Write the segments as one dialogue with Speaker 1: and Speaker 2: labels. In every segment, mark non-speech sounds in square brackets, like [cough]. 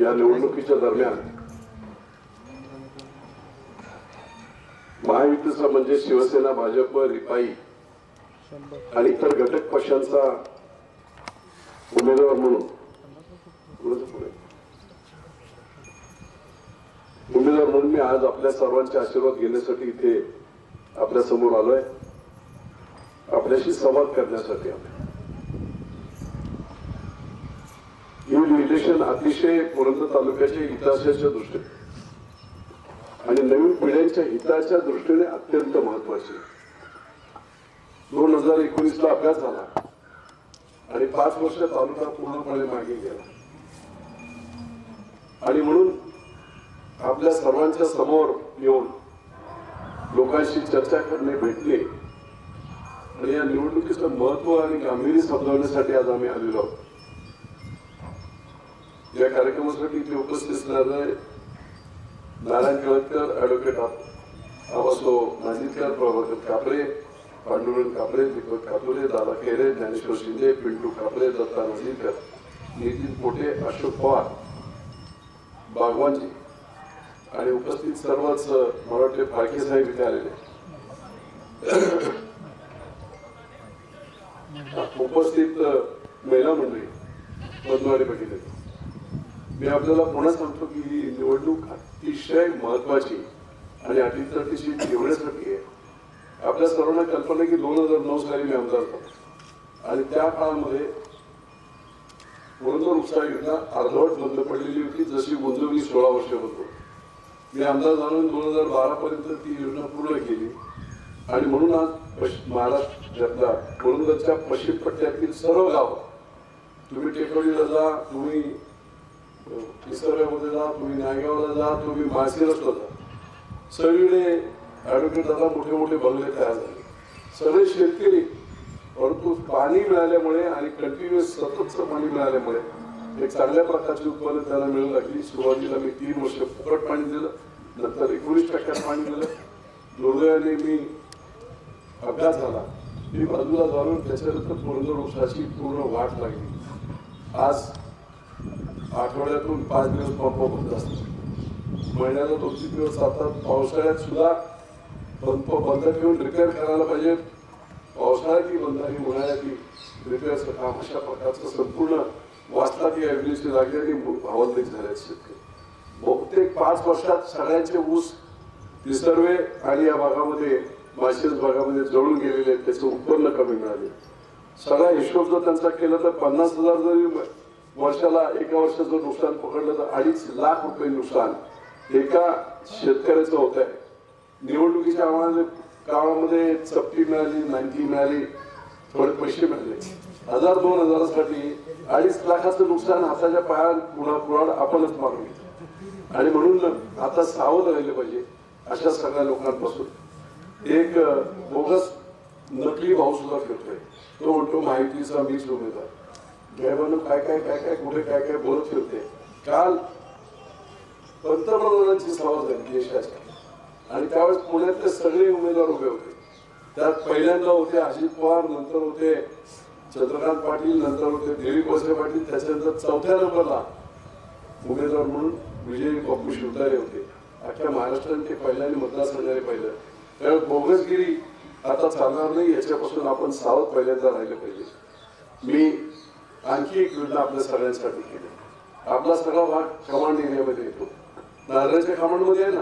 Speaker 1: या निवडणुकीच्या दरम्यान महायुतीचा म्हणजे शिवसेना भाजप रिपाई आणि इतर घटक पक्षांचा उमेदवार म्हणून. उमेदवार म्हणून मी आज आपल्या सर्वांचे आशीर्वाद घेण्यासाठी इथे आपल्यासमोर आलोय. आपल्याशी संवाद करण्यासाठी आलोय. हे इलेक्शन अतिशय पुरंदर तालुक्याच्या हिताशाच्या दृष्टीने. आणि नवीन पिढ्यांच्या हिताच्या दृष्टीने अत्यंत महत्त्वाचे दोन हजार एकोणीस ला अभ्यास झाला. आणि पाच वर्ष तालुका पूर्णपणे मागे गेला. आणि म्हणून आपल्या सर्वांच्या समोर येऊन लोकांशी चर्चा करणे भेटले आणि या निवडणुकीचं महत्त्व आणि गांभीर्य समजावण्यासाठी आज आम्ही आलेलो आहोत. या कार्यक्रमासाठी इथे उपस्थित असणारे नारायण केळकर ऍडव्होकेट आवासो नाजितकर प्रभाकर कापरे पांडुरंग कापरे दीपक कापुरे दादा खेरे ज्ञानेश्वर शिंदे पिंटू कापरे दत्ता नाजिरकर नितीन पोटे अशोक पवार बागवानजी आणि उपस्थित सर्वच मला वाटते फाळके साहेब इथे आलेले [coughs] उपस्थित महिला मंडळी बंधुवाडी बघितले मी आपल्याला पुन्हा सांगतो की ही निवडणूक अतिशय महत्वाची आणि अटीतटीशी ठेवण्यासाठी आहे. आपल्या सर्वांना कल्पना की दोन हजार नऊ साली मी आमदार होतो आणि त्या काळामध्ये पुरंदर उपसा योजना अर्धवट बंद पडलेली होती जशी गुंजवली सोळा वर्ष होतो मी आमदार झालो दोन हजार बारा पर्यंत ती योजना पूर्ण केली. आणि म्हणून आज महाराष्ट्रातल्या पुरंदरच्या पश्चिम पट्ट्यातील सर्व गाव तुम्ही टेकडीला जा तुम्ही विसर्गामध्ये जा तुम्ही नायगावला जा तुम्ही माळशिरसला जा. सगळीकडे ऍडव्होकेट दादा मोठे मोठे बंगले तयार झाले. सगळे शेतकरी परंतु पाणी मिळाल्यामुळे आणि कंटिन्युअस सततचं पाणी मिळाल्यामुळे एक चांगल्या प्रकारची उत्पन्न त्याला मिळू लागली. सुरुवातीला मी तीन वर्ष फुकट पाणी दिलं नंतर एकोणीस टक्क्यात पाणी दिलं दुर्दैवाने मी अपघात झाला. मी बाजूला जाऊन त्याच्यानंतर पूर्ण उसाची पूर्ण वाट लागली. आज आठवड्यातून पाच दिवस पंप बंद असतात. महिन्याला दोन तीन दिवस आता पावसाळ्यात सुद्धा पंप बंद ठेवून रिपेअर करायला पाहिजे. पावसाळ्यातही बंद आणि उन्हाळ्यातही रिपेअरचं काम अशा प्रकारचं संपूर्ण वाचतात या योजनेची लागली आणि भावंतिक झाले शेतकरी बहुतेक पाच वर्षात सगळ्यांचे ऊस विसर्वे आणि या भागामध्ये माशेज भागामध्ये जळून गेलेले आहेत. त्याचं उत्पन्न कमी मिळाले. सगळा हिशोब जर त्यांचा केला तर पन्नास हजार जरी वर्षाला एका वर्षाचं नुकसान पकडलं तर अडीच लाख रुपये नुकसान. एका शेतकऱ्याचं होत आहे. निवडणुकीच्या काळामध्ये गावामध्ये चपटी मिळाली नाईन्टी मिळाली थोडे पैसे मिळाले. हजार दोन हजारासाठी अडीच लाखाचं नुकसान हाताच्या पाया पुढा पुराड आपणच मारून घेतो आणि म्हणून आता सावध राहिले पाहिजे अशा सगळ्या लोकांपासून. एक बोगस नकली भाऊ सुद्धा फिरतोय. तो म्हणतो माहितीचा मीच उमेदवार. गैरवानं काय काय काय काय कुठे काय काय बोलत फिरते. काल पंतप्रधानांची सभा झाली देशाच्या आणि त्यावेळेस पुण्यातले सगळे उमेदवार उभे होते. त्यात पहिल्यांदा होते अजित पवार नंतर होते चंद्रकांत पाटील नंतर होते दिलीप वळसे पाटील त्याच्यानंतर चौथ्या नंबरला उमेदवार म्हणून विजय बापू शिवतारे होते. अख्ख्या महाराष्ट्राने ते पहिल्याने मतदारसंघाने पाहिलं. त्यामुळे बोगसगिरी आता चालणार नाही याच्यापासून आपण सावध पहिल्यांदा राहिलं पाहिजे. मी आणखी एक योजना आपल्या सगळ्यांसाठी केली. आपला सगळा भाग कमांड एरियामध्ये येतो. नारळाच्या कमांडमध्ये आहे ना?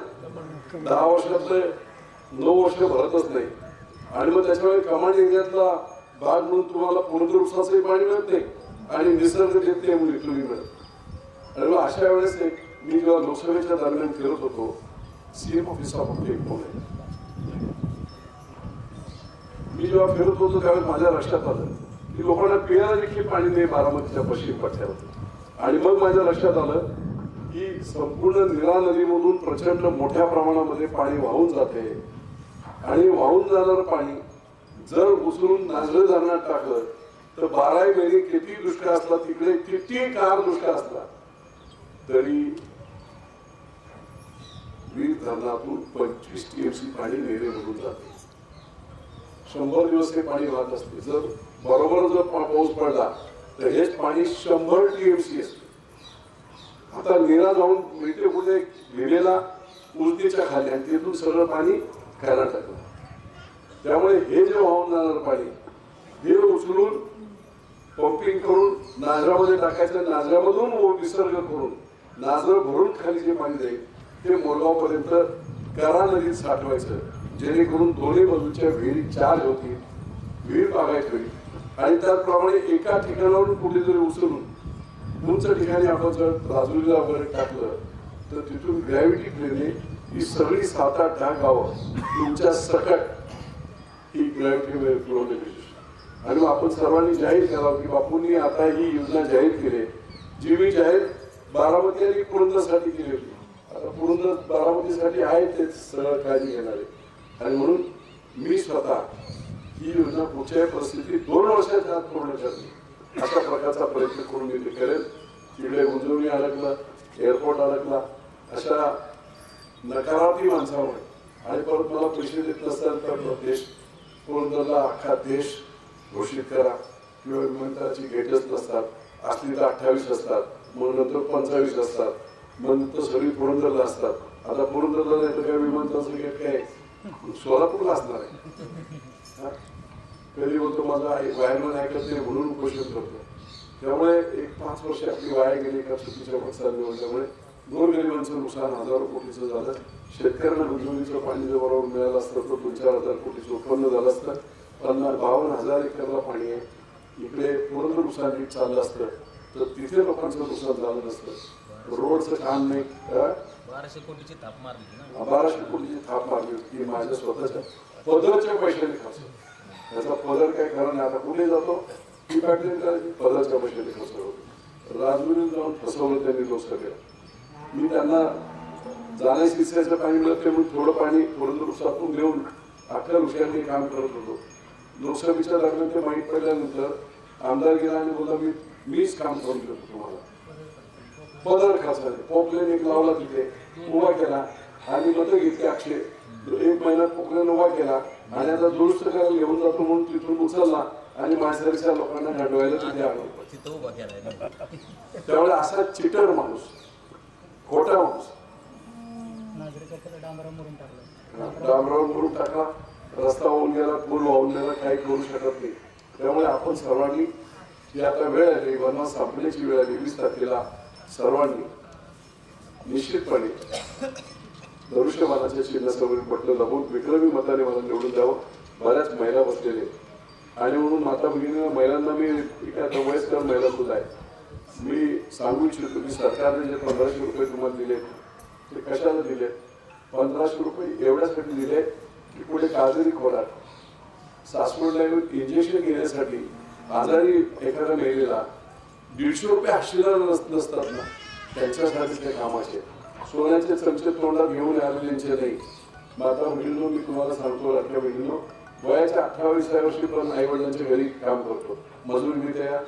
Speaker 1: दहा वर्षातले नऊ वर्ष भरतच नाही. आणि मग त्याच्यामुळे कमांड एरियातला भाग म्हणून तुम्हाला पूर्ण उसाचंही पाणी मिळत नाही. आणि निसर्ग देत नाही म्हणून मिळत आणि मग अशा वेळेस एक मी जेव्हा लोकसभेच्या दरम्यान फिरत होतो सीएम ऑफिसला फक्त एक फोन आहे. मी जेव्हा फिरत होतो त्यावेळेस माझ्या लक्षात आलं. की लोकांना पिण्याला देखील पाणी नाही बारामतीच्या पश्चिम पट्ट्यावर. आणि मग माझ्या लक्षात आलं की संपूर्ण निरा नदीमधून प्रचंड मोठ्या प्रमाणामध्ये पाणी वाहून जाते. आणि वाहून जाणारं पाणी जर उचलून नांगरे धरणात टाकलं तर बाराही महिने किती दुष्काळ असला तिकडे किती कार दुष्काळ असला तरी वीर धरणातून पंचवीस टीएमसी पाणी नेरे म्हणून जाते. शंभर दिवस हे पाणी वाहत असते. जर बरोबर जर पा- पाऊस पडला तर हेच पाणी शंभर टीएमसी असते. आता निरा जाऊन इथे कुठे लिहिलेला उलटीच्या खाली आणि तिथून सगळं पाणी खायला टाकलं. त्यामुळे हे जे वाहून जाणार पाणी हे उचलून पंपिंग करून नाजरामध्ये टाकायचं नाजरामधून विसर्ग करून नाजरं भरून खाली जे पाणी जाईल ते मोरगावपर्यंत करा नदीत साठवायचं. जेणेकरून दोन्ही बाजूच्या विहिरी चार होतील. विहीर बागायत होईल आणि त्याचप्रमाणे एका ठिकाणावरून कुठेतरी उचलून उंच ठिकाणी आपण जर राजुरीला वगैरे टाकलं तर तिथून ग्रॅव्हिटी प्लेने ही सगळी सात आठ दहा गावं तुमच्या सकट ही ग्रॅव्हिटी वेळ पुरवली आणि मग आपण सर्वांनी जाहीर करावं की बापूंनी आता ही योजना जाहीर केली. जी मी जाहीर बारामती आणि पुरंदरसाठी केली होती. आता पुरंदर बारामतीसाठी आहे तेच सरळ काळजी घेणारे. आणि म्हणून मी स्वतः ही योजना कुठच्याही परिस्थितीत दोन वर्षाच्या आत पूर्ण करते. अशा प्रकारचा प्रयत्न करून मी ते करेन. तिकडे उजवणी अडकलं एअरपोर्ट अडकला अशा नकारार्थी माणसामुळे. आणि परत मला पैसे देत नसतात तर देश पुरंदरला अख्खा देश घोषित करा किंवा विमानतळाची गेटच नसतात. असली तर अठ्ठावीस असतात मग नंतर पंचावीस असतात मग नंतर सगळी पुरंदरला असतात. आता पुरंदरला नाही तर काय विमानतळाचं गेट काय सोलापूरला असणार आहे. कधी बोलतो माझा वायरमॅन ऐकत नाही म्हणून उपोषण करतो त्यामुळे एक पाच वर्ष आपली वाया गेली एका चुकीच्या पक्षाला निवडल्यामुळे गोरगरिबांचं नुकसान हजारो कोटीचं झालं. शेतकऱ्यांना गुंतवणुकीचं पाणी जर बरोबर मिळालं असतं तर दोन चार हजार कोटीचं उत्पन्न झालं असतं. पन्नास बावन्न हजार एकरला पाणी आहे. इकडे पूर्ण नुकसान नीट चाललं असतं. तर तिथे लोकांचं नुकसान झालं नसतं. रोडचं काम नाही.
Speaker 2: बाराशे कोटीची थाप मारली ना.
Speaker 1: बाराशे कोटीची थाप मारली होती ती माझ्या स्वतःच्या पदरच्या पैशाने खर्च त्याचा पदर काय खरं नाही आता कुठे जातो. ती पॅटर्न करायची पदरच्या पैशाने खर्च होतो. राजमुरीत जाऊन फसवलं त्यांनी लोकसभेला मी त्यांना जाण्यास इच्छाचं पाणी मिळत नाही म्हणून थोडं पाणी थोडं दुरुस्तातून देऊन अख्ख्या विषयांनी काम करत होतो. लोकसभेच्या दरम्यान ते माहीत पडल्यानंतर आमदार गेला आणि बोलला मी मीच काम करून देतो तुम्हाला. पदर खासाले पोकलेन एक लावला तिथे उभा केला. आणि मत घेतली अक्षय एक महिन्यात पोकलेन उभा केला. आणि आता दुरुस्त करायला घेऊन जातो म्हणून तिथून उचलला. आणि माणसाच्या लोकांना घडवायला तिथे
Speaker 2: केलाय
Speaker 1: त्यामुळे असा चिटर माणूस खोटा माणूस. डांबरावर करून टाकला. रस्ता वाहून गेला पूल वाहून गेला काही करू शकत नाही. त्यामुळे आपण सर्वांनी ही आता वेळ आली वनवास संपण्याची वेळ आली वीस तारखेला सर्वांनी निश्चितपणे धनुष्यबाणाच्या चिन्हासमोर पटलं लपून विक्रमी मताने मला निवडून द्यावं. बऱ्याच महिला बसलेले. आहेत. आणि म्हणून माता भगिनी महिलांना मी एका आता वयस्कर महिला सुद्धा आहे. मी सांगू इच्छितो की सरकारने जे पंधराशे रुपये तुम्हाला दिले ते कशाला दिले? पंधराशे रुपये एवढ्यासाठी दिले की पुढे काजरी खोराट सासवडला येऊन इंजेक्शन घेण्यासाठी आजारी एखाद्या महिलेला दीडशे रुपये आशीर्वाद नसतात ना. त्यांच्यासाठी ते कामाचे सोन्याचे चमचे तोंडात घेऊन आलेल्यांचे नाही. माता बहिणीनो मी तुम्हाला सांगतो लाडक्या बहिणीनो वयाच्या अठ्ठावीसव्या वर्षी पण आई वडिलांच्या घरी काम करतो. मजूर मी त्या.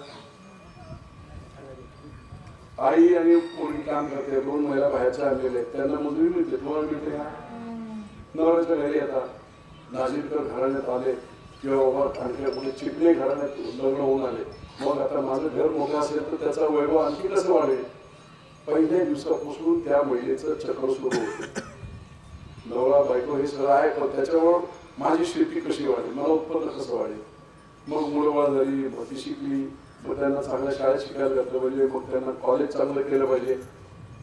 Speaker 1: आई आणि कोणी काम करते. दोन महिला बाहेरच्या आलेल्या आहेत. त्यांना मजुरी मिळते. तुम्हाला मिळते का? नवऱ्याच्या घरी येतात नाशिककर घराण्यात आले. किंवा बाबा आणखी कुठे चिपले घराण्यात लग्न होऊन आले. मग आता माझं घर मोठं असेल तर त्याचा वैभव आणखी कसं वाढेल? पहिल्या दिवसापासून त्या महिलेचं चक्र सुरू होतं. नवरा बायको हे सगळं आहे पण त्याच्यावर माझी शेती कशी वाढेल? मला उत्पन्न कसं वाढेल? मग मुलं बाळ झाली भती शिकली मग त्यांना चांगल्या शाळेत शिकायला घातलं पाहिजे मग त्यांना कॉलेज चांगलं केलं पाहिजे.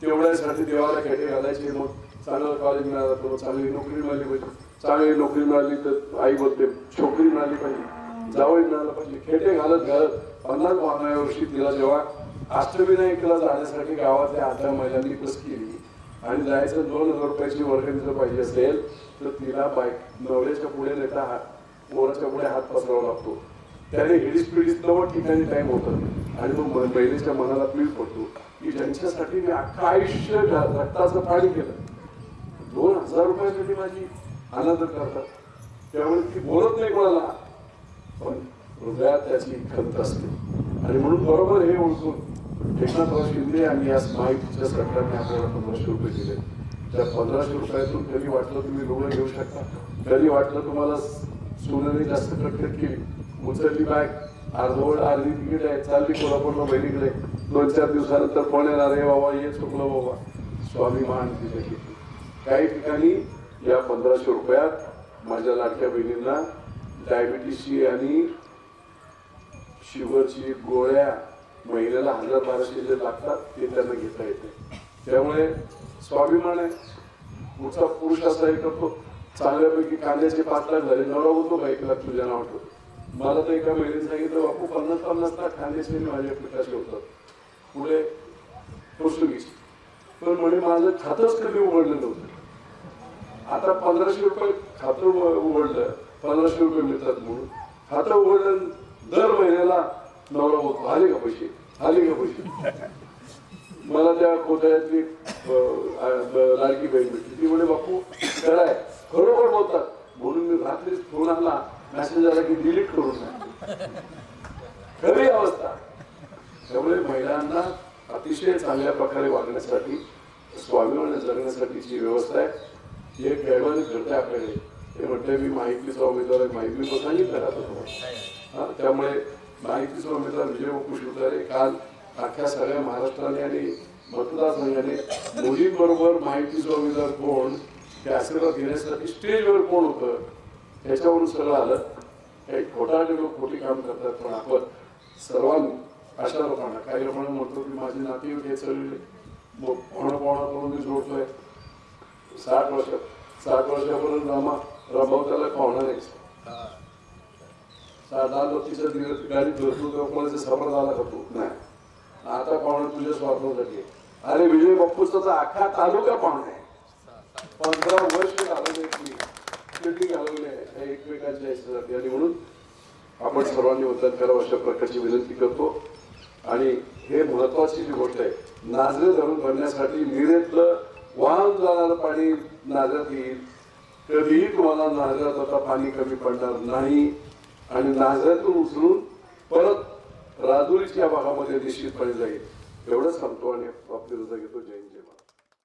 Speaker 1: तेवढ्यासाठी देवाला खेटे घालायचे मग चांगलं कॉलेज मिळालं तर चांगली नोकरी मिळाली पाहिजे. चांगली नोकरी मिळाली तर आई बोलते छोकरी मिळाली पाहिजे. जावई मिळालं पाहिजे खेटे घालत घालत पन्नास बावन्नाव्या वर्षी तिला जेव्हा अष्टविनायकला जाण्यासाठी गावातल्या आठव्या महिलांनी बस केली आणि जायचं दोन हजार रुपयाची वर्गणी जर पाहिजे असेल तर तिला बाईक नवऱ्याच्या पुढे नेता हात मोराच्या पुढे हात पसरावा लागतो. त्याने हिडीस पिडीस नव्वद ठिकाणी टाइम होतं. आणि मग महिलेच्या मनाला पीळ पडतो. की ज्यांच्यासाठी मी अख्खा आयुष्य रक्ताचं पाणी केलं. दोन हजार रुपयासाठी माझी आनंद करतात. त्यामुळे ती बोलत नाही कोणाला. पण हृदयात त्याची खंत असते. आणि म्हणून बरोबर हे ओळखून एकनाथराव शिंदे आणि या महायुतीच्या सरकारने आपल्याला पंधराशे रुपये दिले. त्या पंधराशे रुपयातून कधी वाटलं तुम्ही रुग्ण घेऊ शकता? कधी वाटलं तुम्हाला सोन्याने जास्त कटकट केली? उचलली बॅग अर्धवड अर्धी तिकीट आहे. चालली कोल्हापूरला बहिणीकडे. दोन चार दिवसानंतर पण येणार आहे बाबा हे चुकलं बाबा. महान तिथे काही ठिकाणी या पंधराशे रुपयात माझ्या लाडक्या बहिणींना डायबिटीसची आणि शुगरची गोळ्या महिन्याला हजार बाराशे जे लागतात ते त्यांना घेता येते. त्यामुळे स्वाभिमान आहे. पुढचा पुरुष असा एक चांगल्यापैकी कांद्याचे पाच लाख झाले. नवरा होतो का एक लाख तुझ्या नाव ठेवतो मला तर एका महिन्याने सांगितलं बापू पन्नास पन्नास लाख कांद्याचे माझ्या पिकाचे होतात पुढे पोर्तुगीज पण म्हणे माझं खातंच कधी उघडलं नव्हतं आता पंधराशे रुपये खातं उघडलं. पंधराशे रुपये मिळतात म्हणून. खातं उघडलं दर महिन्याला नवरा होतो. आले का पैसे? आले का पैसे? मला त्या कोथळ्यातली लाडकी बाई भेटली. ती म्हणे बापू खरंय खरोखर बोलतात. म्हणून मी रात्रीच फोन आला मेसेज आला की डिलीट करून खरी अवस्था. त्यामुळे महिलांना अतिशय चांगल्या प्रकारे वागण्यासाठी स्वाभिमान जगण्यासाठीची व्यवस्था आहे एक दैवाने घडते आपल्याकडे. ते म्हणते मी माहितीचा उमेदवार आहे माहिती मी सांगितलं का तुम्हाला. हा, त्यामुळे माहितीचा उमेदवार विजय बापू काल अख्ख्या सगळ्या महाराष्ट्राने आणि मतदारसंघाने मोदींबरोबर माहितीचा उमेदवार कोण ते आशीर्वाद घेण्यासाठी स्टेजवर कोण होतं त्याच्यावरून सगळं आलं. काही खोटाने लोक खोटी काम करतात पण आपण सर्वांनी अशा लोकांना काही लोकांना म्हणतो की माझे नातेवाईक हे सगळे पोहणं पोहणं करून मी जोडतोय. साठ वर्ष साठ वर्षापर्यंत रामा रमावताला पाहुणा नाही सात दहा लोकीच्या दिवस गाडी धरतो तेव्हा कोणाचा सफर झाला का तू नाही. आता पाहुणा तुझ्या स्वार्थासाठी आहे. अरे विजय बाप्पूचा तर अख्खा तालुका पाहुणा आहे. पंधरा वर्ष घालवले की शेती घालवले आहे. एकमेकांच्या याच्यासाठी आणि म्हणून आपण सर्वांनी मतदान करावं अशा प्रकारची विनंती करतो. आणि हे महत्वाची जी गोष्ट आहे नाजरे धरून भरण्यासाठी मिरेतलं वाहन जाणारं पाणी नाजरात येईल. कधीही तुम्हाला नाजरात आता पाणी कमी पडणार नाही आणि नाजरातून उचलून परत राजुरीच्या भागामध्ये निश्चितपणे जाईल. एवढंच सांगतो आणि आपली रजा घेतो. जय